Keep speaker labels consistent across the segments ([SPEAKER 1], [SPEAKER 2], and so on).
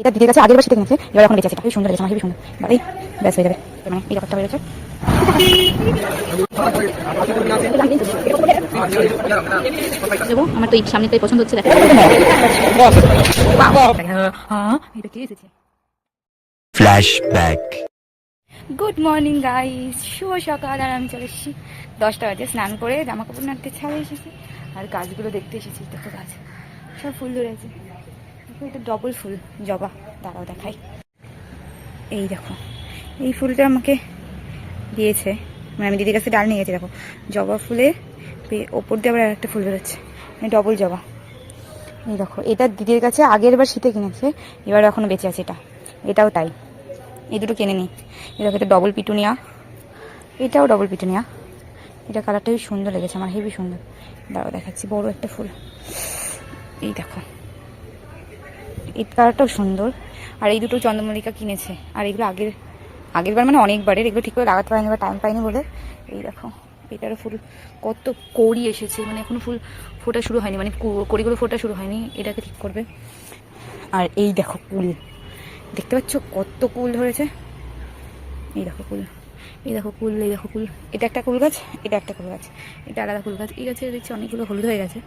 [SPEAKER 1] এটা দিদির কাছে আগের বার সেটা কিনেছে এবার এখন বেঁচে আছে। খুবই সুন্দর লেগেছে আমার সুন্দর। বাড়ি ব্যাস হয়ে যাবে। মানে এই ব্যাপারটা হয়ে গেছে।
[SPEAKER 2] আমার তো এই সামনেটাই পছন্দ হচ্ছে দেখো।
[SPEAKER 1] এটা কে এসেছে
[SPEAKER 3] Flashback.
[SPEAKER 1] গুড মর্নিং গাইস শুভ সকাল আর আমি চলে এসেছি। দশটা বাজে স্নান করে জামা কাপড় নাড়তে ছাড়ে এসেছি আর গাছগুলো দেখতে এসেছি। দেখো গাছ সব ফুল ধরেছে। এটা ডবল ফুল। জবা, দাঁড়াও দেখাই। এই দেখো, এই ফুলটা আমাকে দিয়েছে। মানে আমি দিদির কাছে ডাল নিয়ে গেছি, দেখো। জবা ফুলে ওপর দিয়ে আবার একটা ফুল বেরোচ্ছে। মানে ডবল জবা। এই দেখো, এটা দিদির কাছে আগের বার শীতে কিনেছে, এবার এখনও বেঁচে আছে এটা। এটাও তাই। এই দুটো কিনে নিই এই দেখো, এটা ডবল পিটুনিয়া। এটাও ডবল পিটুনিয়া। এটা কালারটা বেশ সুন্দর লেগেছে, আমার হেবি সুন্দর। দাঁড়াও দেখাচ্ছি, বড় একটা ফুল। এই দেখো। এই কালারটাও সুন্দর। আর এই দুটো চন্দ্রমল্লিকা কিনেছে। আর এগুলো আগের আগের বার মানে অনেকবারের, এগুলো ঠিক করে লাগাতে পারিনি বা টাইম পাইনি বলে। এই দেখো, এটারও ফুল, কত কড়ি এসেছে। মানে এখনও ফুল ফোটা শুরু হয়নি মানে কড়িগুলো ফোটা শুরু হয়নি, এটাকে ঠিক করবে। আর এই দেখো কুল। দেখতে পাচ্ছ কত কুল ধরেছে? এই দেখো কুল, এই দেখো কুল, এই দেখো কুল। এটা একটা কুল গাছ, এটা একটা কুল গাছ, এটা আলাদা কুল গাছ। এই গাছে দেখছি অনেকগুলো হলুদ হয়ে গেছে।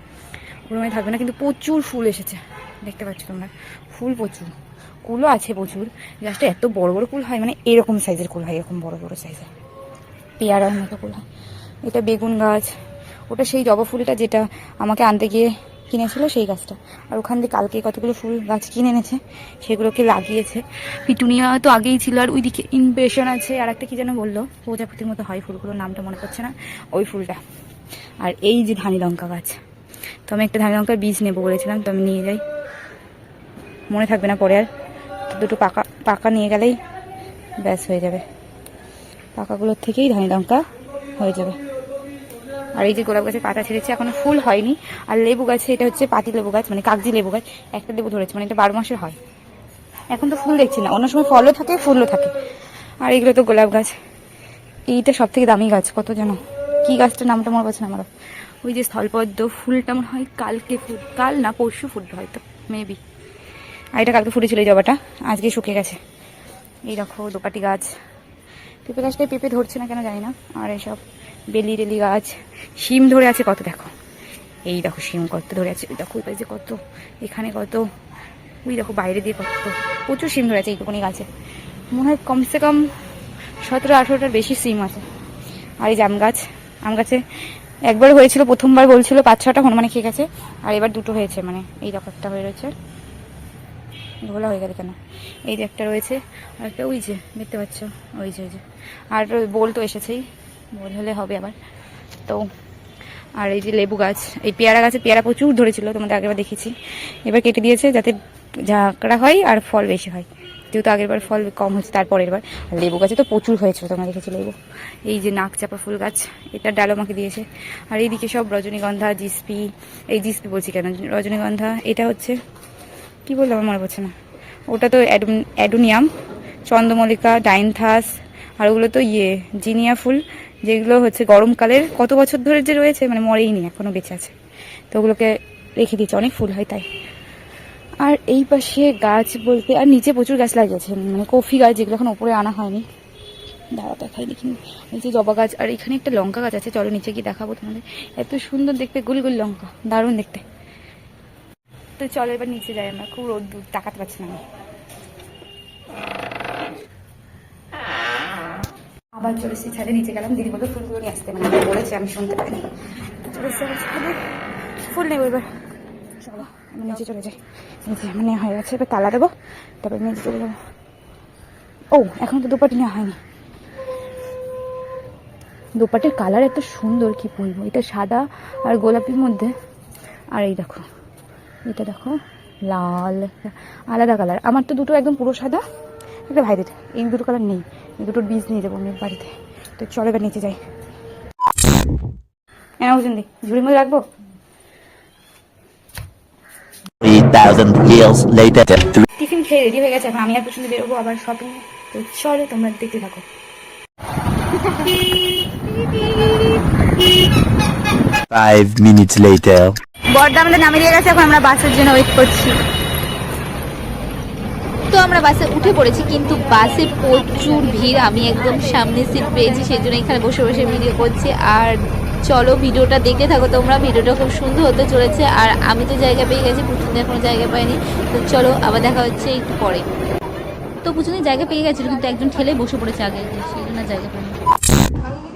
[SPEAKER 1] ওগুলো মানে থাকবে না, কিন্তু প্রচুর ফুল এসেছে। দেখতে পাচ্ছ তোমরা। ফুল প্রচুর। কুলও আছে প্রচুর। গাছটা এত বড় বড় কুল হয় মানে এরকম সাইজের কুল হয়, এরকম বড় বড় সাইজের পেয়ারার মতো কুল হয়। এটা বেগুন গাছ। ওটা সেই জবা ফুলটা যেটা আমাকে আনতে গিয়ে কিনেছিল সেই গাছটা। আর ওখান থেকে কালকে কতগুলো ফুল গাছ কিনে এনেছে, সেগুলোকে লাগিয়েছে। পিটুনিয়া তো আগেই ছিল, আর ওইদিকে ইনভেশন আছে। আর একটা কি যেন বলল, প্রজাপতির মতো হয় ফুলগুলোর নামটা মনে পড়ছে না, ওই ফুলটা। আর এই যে ধানি লঙ্কা গাছ। তো আমি একটা ধানি লঙ্কার বীজ নেব বলেছিলাম, তো আমি নিয়ে যাই। মনে থাকবে না পরে আর। দুটো পাকা পাকা নিয়ে গেলেই ব্যাস হয়ে যাবে। পাকাগুলোর থেকেই ধানি লঙ্কা হয়ে যাবে। আর এই যে গোলাপ গাছের পাতা ছেড়েছে, এখনও ফুল হয়নি। আর লেবু গাছে, এটা হচ্ছে পাতি লেবু গাছ মানে কাগজি লেবু গাছ, একটা লেবু ধরেছে মানে এটা বারো মাসের হয়। এখন তো ফুল দেখছি না, অন্য সময় ফলও থাকে, ফুলও থাকে। আর এগুলো তো গোলাপ গাছ। এইটা সব থেকে দামি গাছ, কত জানো? কি গাছটার নামটা মনে পড়ছে না আমার? ওই যে স্থলপদ্ম, ফুলটা মনে হয় কালকে ফুল কাল না পরশু ফুটবে হয়তো মেবি আর এটা কালকে ফুটেছিল এই জবাটা। আজকে শুকিয়ে গেছে। এই দেখো, দোপাটি গাছ। পেঁপে গাছটায় পেঁপে ধরছে না কেন জানি না। আর এসব বেলি টেলি গাছ। শিম ধরে আছে কত দেখো। এই দেখো, শিম কত ধরে আছে। ওই দেখো ওই পাশে কত, এখানে কত। ওই দেখো, বাইরে দিয়ে কত। প্রচুর শিম ধরে আছে এইটুকুনি গাছে। মনে হয় কমসে কম সতেরো আঠেরোটার বেশি সিম আছে। আর এই জাম গাছ, আম গাছে একবার হয়েছিল, প্রথমবার বলছিল, পাঁচ ছটা হনুমানে খেয়ে গেছে। আর এবার দুটো হয়েছে মানে এই দেখো, একটা হয়ে রয়েছে। ঘোলা হয়ে গেল কেন? এই যে একটা রয়েছে, আর একটা ওই যে, দেখতে পাচ্ছ? ওই যে ওই যে। আর বোল তো এসেছেই, বোল হলে হবে আবার। তো, আর এই যে লেবু গাছ, এই পেয়ারা গাছে পেয়ারা প্রচুর ধরেছিল, তোমাদের আগেবার দেখেছি। এবার কেটে দিয়েছে যাতে ঝাঁকড়া হয় আর ফল বেশি হয়। যেহেতু আগেরবার ফল কম হচ্ছে তারপরের বার আর লেবু গাছে তো প্রচুর হয়েছিল, তোমরা দেখেছি লেবু। এই যে নাক চাপা ফুল গাছ, এটা ডাল আমাকে দিয়েছে। আর এইদিকে সব রজনীগন্ধা, জিসপি, এই জিসপি বলছি কেন? রজনীগন্ধা, এটা হচ্ছে কি বললাম আমার মনে পড়ছে না। ওটা তো অ্যাডুন- অ্যাডুনিয়াম, চন্দ্রমল্লিকা, ডাইনথাস, আর ওগুলো তো ইয়ে জিনিয়া ফুল, যেগুলো হচ্ছে গরমকালের কত বছর ধরে যে রয়েছে মানে মরেই নি এখনও বেঁচে আছে। তো ওগুলোকে রেখে দিয়েছে, অনেক ফুল হয় তাই। আর এই পাশে গাছ বলতে, আর নিচে প্রচুর গাছ লাগিয়েছে মানে কফি গাছ যেগুলো এখন ওপরে আনা হয়নি। দাঁড়া দেখাই দেখি যে জবা গাছ, আর এখানে একটা লঙ্কা গাছ আছে, চলো নিচে গিয়ে দেখাবো তোমাদের। এত সুন্দর দেখতে, গুল গুল লঙ্কা, দারুণ দেখতে। তো চলো, এবার নিচে যাই আমরা। খুব রোদ দূর তাকাতে পারছি না আমি। আবার চলে এসেছি ছাদে, নিচে গেলাম। দিদি বলতো ফুলগুলো নিয়ে আসতে। মানে বলেছি, আমি শুনতে পাইনি। তো চলে ছাদে। ফুল নেব এবার। চলো, আমি নিচে চলে যাই। নিচে নেওয়া হয়ে গেছে, এবার তালা দেবো। তারপরে নিচে চলে যাব। ও, এখন তো দুপাটি নেওয়া হয়নি। দুপাটির কালার এত সুন্দর, কি বলব? এটা সাদা আর গোলাপির মধ্যে। আর এই দেখো এটা দেখো লাল আলাদা কালার আমার তো দুটো একদম পুরো সাদা একটা ভাইদের। এই দুটো কালার নেই এই দুটোর বীজ নিয়ে যাব আমি বাড়িতে। তো চলো এবার নিচে যাই। হ্যাঁ বুঝুন দি ঝুড়ির মধ্যে রাখব?
[SPEAKER 3] 3,000 years later.
[SPEAKER 1] টিফিন খেয়ে রেডি হয়ে গেছে এখন আমি আর পেছনে বেরোবো আবার শপিং তো চলো তোমরা দেখতে থাকো।
[SPEAKER 3] Five minutes later.
[SPEAKER 1] বর্দা আমাদের নামিয়ে দিয়ে গেছে, এখন আমরা বাসের জন্য ওয়েট করছি।
[SPEAKER 2] তো আমরা বাসে উঠে পড়েছি, কিন্তু বাসে প্রচুর ভিড়। আমি একদম সামনে সিট পেয়েছি সেই জন্য এখানে বসে বসে ভিডিও করছি। আর চলো ভিডিওটা দেখতে থাকো তোমরা, ভিডিওটা খুব সুন্দর হতে চলেছে। আর আমি তো জায়গা পেয়ে গেছি পুচুনের কোনো জায়গা পাইনি। তো চলো, আবার দেখা হচ্ছে একটু পরে। তো পুচুনের জায়গা পেয়ে গেছিল, কিন্তু একজন ঠেলে বসে পড়েছে আগে, সেই জন্য জায়গা পাইনি।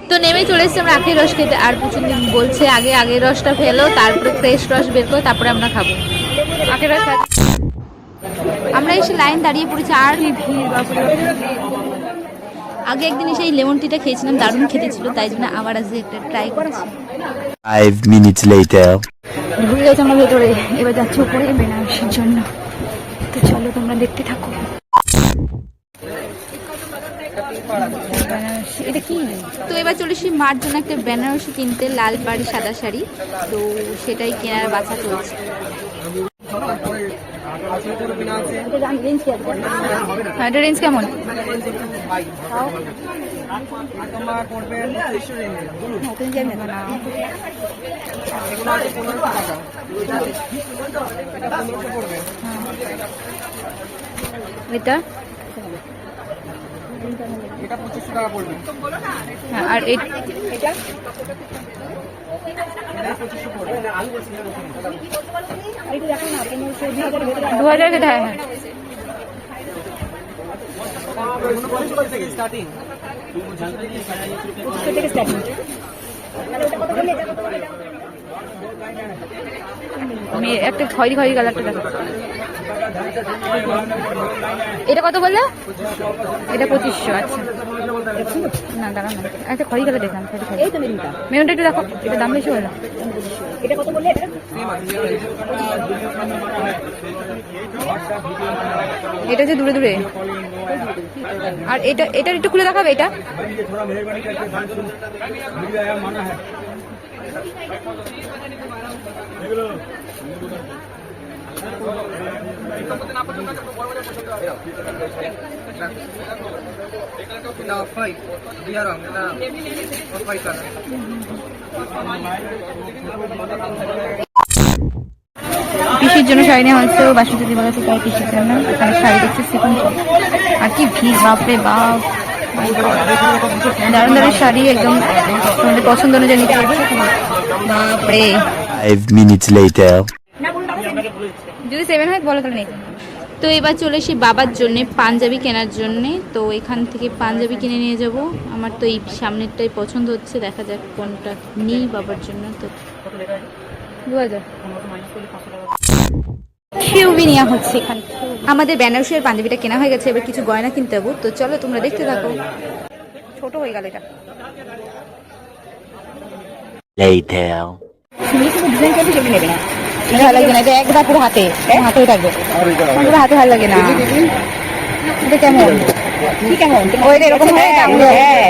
[SPEAKER 2] তো নেমে চলে এসেছি আমরা আখের রস খেতে। আর পুচুন বলছে আগে আগের রসটা ফেলো তারপরে ফ্রেশ রস বের করো তারপরে আমরা খাব।
[SPEAKER 1] আখের রস
[SPEAKER 2] আমরা এসে লাইন দাঁড়িয়ে পড়েছি আর আগে একদিন এসে এই লেমন টিটা খেয়েছিলাম দারুণ খেতে ছিল তাই জন্য আবার আজকে একটা ট্রাই করেছি।
[SPEAKER 3] Five minutes later.
[SPEAKER 1] ঢুকে গেছে আমরা ভেতরে এবার যাচ্ছি উপরে বেনারসের জন্য। তো চলো তোমরা দেখতে থাকো। এটা কি?
[SPEAKER 2] তো এবার চলে এসেছি মার জন্য একটা বেনারসি কিনতে লাল পাড়ি সাদা শাড়ি। তো সেটাই কেনার বাছা চলছে।
[SPEAKER 1] হ্যাঁ এটা রেঞ্জ কেমন? এটা?
[SPEAKER 4] এটা পঁচিশশো টাকা পড়বে।
[SPEAKER 1] হ্যাঁ আর এই- এটা দু হাজার কেটে হ্যাঁ হ্যাঁ।
[SPEAKER 4] স্টার্টিং।
[SPEAKER 1] আমি একটা খয়েরি খয়েরি কালারটা দেখাচ্ছি। এটা কত বললে? এটা পঁচিশশো আচ্ছা। না দাঁড়ান না একটা খয়েরি কালার দেখলাম খয়েরি খয়েরি। একটু দেখো এটা দাম বেশি হলো। এটা যে দূরে দূরে। আর এটা এটা একটু খুলে দেখাবে এটা?
[SPEAKER 4] এটা অফ হোয়াইট দিয়া রং এটা অফ হোয়াইট কালার
[SPEAKER 1] পিসির জন্য শাড়ি নেওয়া হচ্ছে বাসন্তী দিবা গেছে তাই পিসির জন্য শাড়ি দেখছে সেখান আর কি ভিড়, বাপরে বাপ। দারুণ দারুণ শাড়ি একদম তোমাদের পছন্দ অনুযায়ী নিতে পারবে। বাপরে।
[SPEAKER 3] Five minutes later.
[SPEAKER 1] যদি সেভেন হয় বলো তাহলে নেই।
[SPEAKER 2] তো এবার চলে এসেছি বাবার জন্য পাঞ্জাবি কেনার জন্য। তো এখান থেকে পাঞ্জাবি কিনে নিয়ে যাব। আমার তো এই সামনেরটাই পছন্দ হচ্ছে। দেখা যাক কোনটা নেই বাবার জন্য। তো
[SPEAKER 1] দু হাজার। শিউবি নেওয়া হচ্ছে এখানে।
[SPEAKER 2] আমাদের বেনারসের পাঞ্জাবিটা কেনা হয়ে গেছে এবার কিছু গয়না কিনতে হব। তো চলো তোমরা দেখতে থাকো।
[SPEAKER 1] ছোট হয়ে গেল এটা। একবার পুরো হাতে হাতেই থাকবে। হাতে ভালো লাগে না। এটা কেমন? কি কেমন? ও এরকম হয়? হ্যাঁ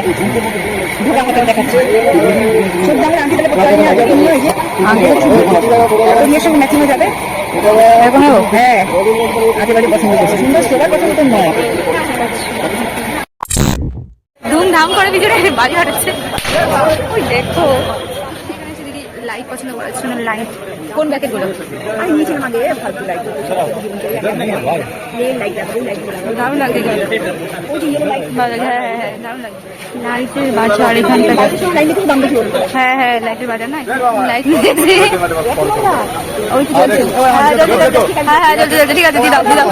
[SPEAKER 1] দেখাচ্ছে। আংটি তাহলে সঙ্গে ম্যাচিং হয়ে যাবে। হবে হ্যাঁ। পছন্দ করছে। সুন্দর সেটা পছন্দ নয়। ধুমধাম করে ভিডিওটা বাজি হাঁটাচ্ছে ওই দেখো। লাইট কোন ব্যাকেটগুলো আমি নিয়েছিলাম ফালতু লাইট দারুণ লাগছে ভালো লাগে হ্যাঁ হ্যাঁ হ্যাঁ লাইটের বাজার এখানটা হ্যাঁ হ্যাঁ লাইটের বাজার না? লাইট ওই তো হ্যাঁ হ্যাঁ ঠিক আছে দিয়ে দাও দিয়ে দাও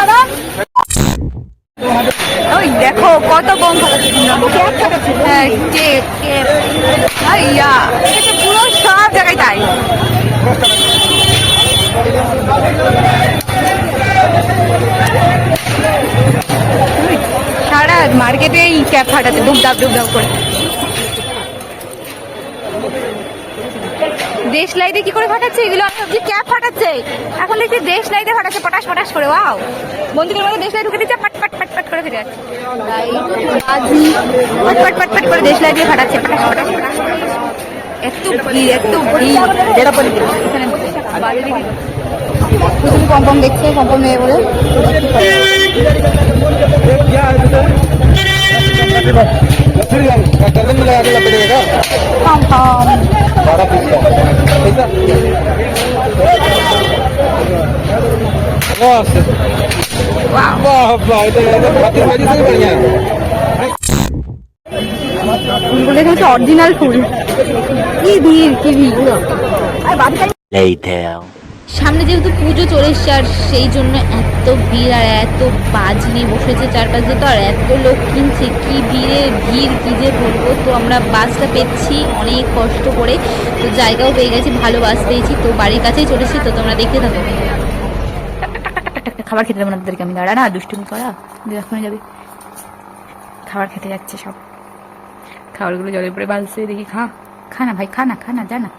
[SPEAKER 1] দাদা ওই দেখো কত এটা পুরো সব জায়গায় তাই। সারা মার্কেটে এই ক্যাপ ফাটাতে ডুব ডাব ডুব ডাব করে। দেশ লাইটে কি করে ফাটাচ্ছে এগুলো? আমি ভাবছি ক্যাপ ফাটাচ্ছে। এখন দেখছি দেশ লাইটে ফাটাচ্ছে পটাশ পটাশ করে ওয়াও। বন্ধুদের মধ্যে দেশ লাইট ঢুকে দিচ্ছে পাট পাট পাট পাট করে ফেটে যাচ্ছে। পাট পাট পাট পাট করে দেশ লাইট দিয়ে ফাটাচ্ছে পটাশ পটাশ পটাশ করে। এত ভিড় এত ভিড়। প্রথমে কম কম দেখছে কম কম নেবে বলে। কম কম
[SPEAKER 4] ठीक है বাবা এটা এটা হাতের বাজি থেকে बढ़िया
[SPEAKER 1] ফুলগুলো এখানে হচ্ছে অরিজিনাল ফুল কি ভিড় কি ভিড় আর বাচ্চা
[SPEAKER 3] Later.
[SPEAKER 2] সামনে যেহেতু পুজো চলে এসছে, আর সেই জন্য এত ভিড় আর এত বাজ নিয়ে বসেছে চারপাশে তো, আর এত লোক কিনছে, কি ভিড়ে ভিড়, কী যে বলব? তো আমরা বাসটা পেয়েছি অনেক কষ্ট করে, তো জায়গাও পেয়ে গেছি, ভালো বাস পেয়েছি, তো বাড়ির কাছেই চলে এসেছি, তো তোমরা দেখতে থাকো।
[SPEAKER 1] খাবার খেতে দেবো না তাদেরকে আমি, দাঁড়া না, দুষ্টুমি করা এখনই যাবে। খাবার খেতে যাচ্ছে সব। খাবারগুলো জলে পড়ে বালছে, দেখি খা। খা না ভাই, খা না খা না, যা না।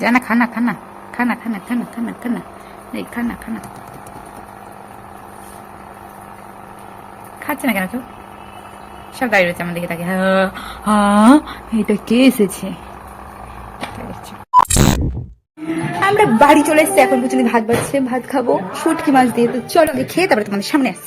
[SPEAKER 1] যা না, খা না খা না। খানা খা না এই খা না খাচ্ছে না কেন কেউ সব দাঁড়িয়ে রয়েছে আমার দিকে তাকে এটা কে এসেছে আমরা বাড়ি চলে এসেছি এখন পর্যন্ত ভাত বাড়ছে ভাত খাব শুটকি মাছ দিয়ে তো চলো খেয়ে তারপরে তোমাদের সামনে আসছি